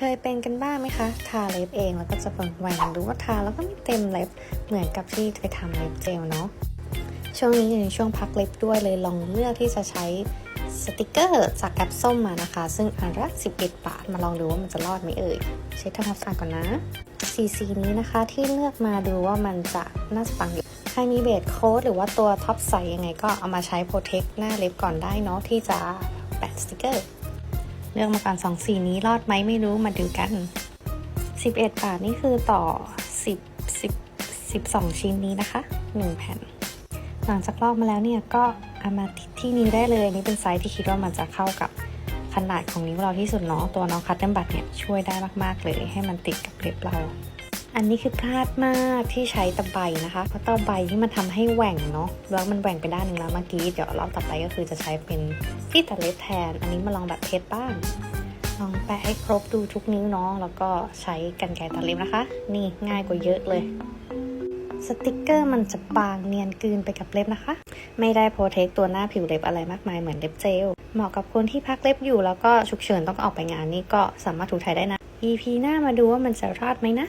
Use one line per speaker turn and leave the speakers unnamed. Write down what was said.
เคยเป็นกันบ้างไหมคะ ทาเล็บเองแล้วก็จะแหว่งๆหรือว่าทาแล้วก็ไม่เต็มเล็บเหมือนกับที่ไปทำเล็บเจลเนาะช่วงนี้อยู่ในช่วงพักเล็บด้วยเลยลองเลือกที่จะใช้สติกเกอร์จากแอปส้มมานะคะ ซึ่งอันละ11 บาท มาลองดูว่ามันจะรอดไหมเอ่ย เช็ดทำความสะอาดก่อนนะสีสีนี้นะคะที่เลือกมาดูว่ามันจะน่าจะปังอยู่ใครมีเบสโค้ดหรือว่าตัวท็อปใสยังไงก็เอามาใช้โปรเทคหน้าเล็บก่อนได้เนาะที่จะแปะสติกเกอร์ เลือกมาก่อน2สีนี้รอดไหมไม่รู้มาดูกัน 11 บาทนี่คือต่อ 10 10 12 ชิ้นนี้นะคะ 1 แผ่น หลังจากลอกมาแล้วเนี่ยก็เอามาที่นิ้วได้เลยนี่เป็นไซส์ที่คิดว่ามันจะเข้ากับขนาดของนิ้วเราที่สุดเนาะตัวน้องคัตเติลบัตเนี่ยช่วยได้มาก ๆ เลยให้มันติดกับเล็บเรา อันนี้คือพลาดมากที่ใช้ตะไบนะคะ เพราะตะไบที่มันทำให้แหว่งเนาะแล้วมันแหว่งไปด้านหนึ่งแล้วเมื่อกี้เดี๋ยวรอบต่อไปก็คือจะใช้เป็นที่ตัดเล็บแทน อันนี้มาลองแบบเทสบ้างลองแปะให้ครบดูทุกนิ้วเนาะแล้วก็ใช้กันไกรตัดเล็บนะคะ นี่ง่ายกว่าเยอะเลยสติกเกอร์มันจะบางเนียนกลืนไปกับเล็บนะคะ ไม่ได้โปรเทคตัวหน้าผิวเล็บอะไรมากมายเหมือนเล็บเจล เหมาะกับคนที่พักเล็บอยู่แล้วก็ฉุกเฉินต้องออกไปงานนี่ก็สามารถถูถ่ายได้นะ EP หน้ามาดูว่ามันจะรอดไหมนะ